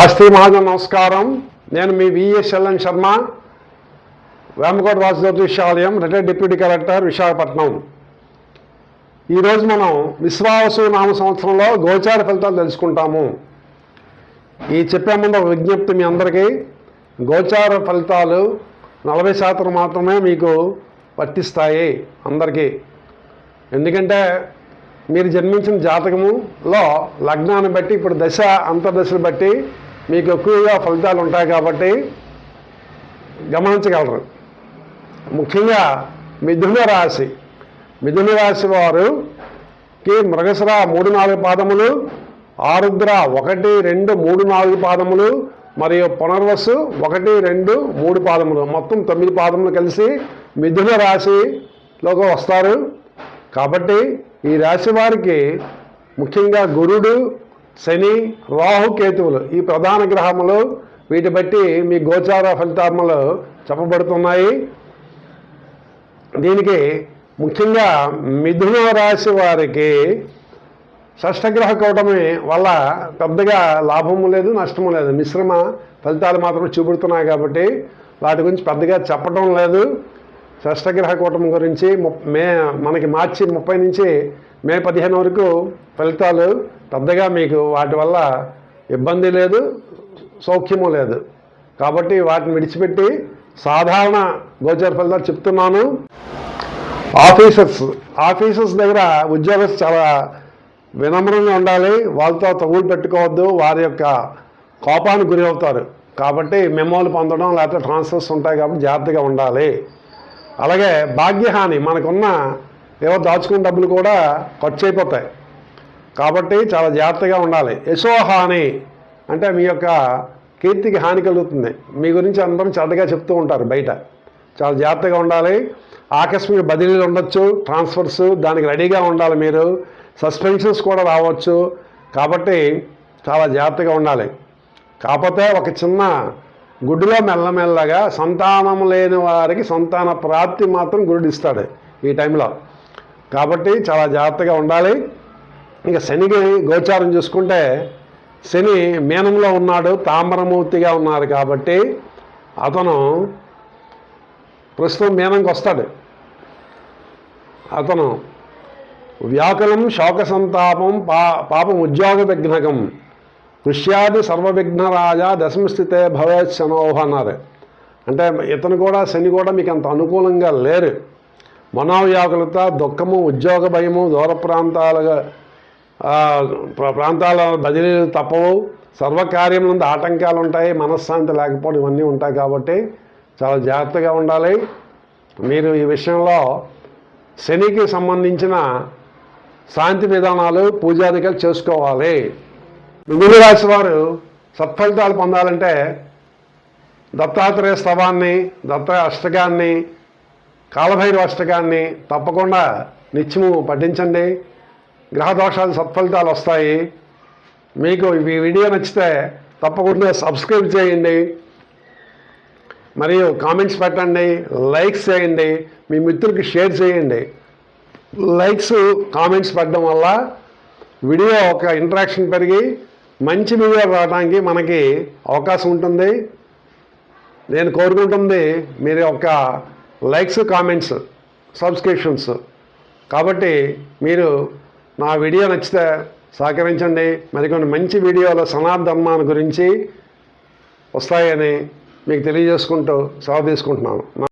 ఆస్తి మహాజన్ నమస్కారం. నేను మీ విఎస్ఎల్ఎన్ శర్మ వేమకోట వాసు విశ్వాలయం రిటైర్డ్ డిప్యూటీ కలెక్టర్ విశాఖపట్నం. ఈరోజు మనం విశ్వావసు నామ సంవత్సరంలో గోచార ఫలితాలు తెలుసుకుంటాము. ఈ చెప్పే ముందు ఒక విజ్ఞప్తి మీ అందరికీ. గోచార ఫలితాలు నలభై శాతం మాత్రమే మీకు వర్తిస్తాయి అందరికీ. ఎందుకంటే మీరు జన్మించిన జాతకములో లగ్నాన్ని బట్టి ఇప్పుడు దశ అంతర్దశలు బట్టి మీకు ఎక్కువగా ఫలితాలు ఉంటాయి కాబట్టి గమనించగలరు. ముఖ్యంగా మిథున రాశి. మిథున రాశి వారుకి మృగసర మూడు నాలుగు పాదములు ఆరుద్ర ఒకటి రెండు మూడు నాలుగు పాదములు మరియు పునర్వసు ఒకటి రెండు మూడు పాదములు. మొత్తం తొమ్మిది పాదములు కలిసి మిథున రాశిలోకి వస్తారు. కాబట్టి ఈ రాశి వారికి ముఖ్యంగా గురుడు శని రాహుకేతువులు ఈ ప్రధాన గ్రహములు వీటి బట్టి మీ గోచార ఫలితాములు చెప్పబడుతున్నాయి. దీనికి ముఖ్యంగా మిథున రాశి వారికి షష్టగ్రహ కూటమి వల్ల పెద్దగా లాభము లేదు నష్టము లేదు. మిశ్రమ ఫలితాలు మాత్రం చూపెడుతున్నాయి కాబట్టి వాటి గురించి పెద్దగా చెప్పడం లేదు. షష్టగ్రహ కూటమి గురించి మే మనకి మార్చి ముప్పై నుంచి మే పదిహేను వరకు ఫలితాలు పెద్దగా మీకు వాటి వల్ల ఇబ్బంది లేదు సౌఖ్యము లేదు. కాబట్టి వాటిని విడిచిపెట్టి సాధారణ గోచర ఫలితాలు చెప్తున్నాను. ఆఫీసర్స్ ఆఫీసర్స్ దగ్గర ఉద్యోగస్తులు చాలా వినమ్రంగా ఉండాలి. వాళ్ళతో తగులు పెట్టుకోవద్దు. వారి యొక్క కోపానికి గురి అవుతారు. కాబట్టి మెమోలు పొందడం లేకపోతే ట్రాన్స్ఫర్స్ ఉంటాయి కాబట్టి జాగ్రత్తగా ఉండాలి. అలాగే భాగ్యహాని మనకున్న ఏవో దాచుకున్న డబ్బులు కూడా ఖర్చు అయిపోతాయి. కాబట్టి చాలా జాగ్రత్తగా ఉండాలి. యశోహాని అంటే మీ యొక్క కీర్తికి హాని కలుగుతుంది. మీ గురించి అందరం చెడ్డగా చెప్తూ ఉంటారు బయట. చాలా జాగ్రత్తగా ఉండాలి. ఆకస్మిక బదిలీలు ఉండొచ్చు. ట్రాన్స్ఫర్స్ దానికి రెడీగా ఉండాలి మీరు. సస్పెన్షన్స్ కూడా రావచ్చు. కాబట్టి చాలా జాగ్రత్తగా ఉండాలి. కాకపోతే ఒక చిన్న గుడ్డులో మెల్లమెల్లగా సంతానం లేని వారికి సంతాన ప్రాప్తి మాత్రం గురుడిస్తాడు ఈ టైంలో. కాబట్టి చాలా జాగ్రత్తగా ఉండాలి. ఇక శనికి గోచారం చూసుకుంటే శని మీనంలో ఉన్నాడు తామరమూర్తిగా ఉన్నారు కాబట్టి అతను ప్రస్తుతం మీనంకి వస్తాడు. అతను వ్యాకులం శోక సంతాపం పా పాపం ఉద్యోగ విఘ్నకం కృష్యాది సర్వవిఘ్నరాజ దశమస్థితే భవేత్ శనోహ అన్నారు. అంటే ఇతను కూడా శని కూడా మీకు అంత అనుకూలంగా లేరు. మనోవ్యాకులత దుఃఖము ఉద్యోగ భయము దూర ప్రాంతాలుగా ప్రాంతాల బదిలీలు తప్పవు. సర్వకార్యం నుండి ఆటంకాలు ఉంటాయి మనశ్శాంతి లేకపోవడం ఇవన్నీ ఉంటాయి కాబట్టి చాలా జాగ్రత్తగా ఉండాలి. మీరు ఈ విషయంలో శనికి సంబంధించిన శాంతి విధానాలు పూజాదికలు చేసుకోవాలి. మిగులు రాశి వారు సత్ఫలితాలు పొందాలంటే దత్తాత్రేయ స్తవాన్ని దత్త అష్టకాన్ని కాలభైరవ అష్టకాన్ని తప్పకుండా నిత్యము పఠించండి. గ్రహదోషాలు సత్ఫలితాలు వస్తాయి. మీకు ఈ వీడియో నచ్చితే తప్పకుండా సబ్స్క్రైబ్ చేయండి. మరియు కామెంట్స్ పెట్టండి లైక్స్ చేయండి మీ మిత్రులకి షేర్ చేయండి. లైక్స్ కామెంట్స్ పెట్టడం వల్ల వీడియో ఒక ఇంటరాక్షన్ పెరిగి మంచి వీడియో రావడానికి మనకి అవకాశం ఉంటుంది. నేను కోరుకుంటుంది మీరు ఒక లైక్స్ కామెంట్స్ సబ్స్క్రిప్షన్స్. కాబట్టి మీరు నా వీడియో నచ్చితే సహకరించండి. మరికొన్ని మంచి వీడియోల సనాతన గురించి వస్తాయని మీకు తెలియజేసుకుంటూ సెలవు తీసుకుంటున్నాను.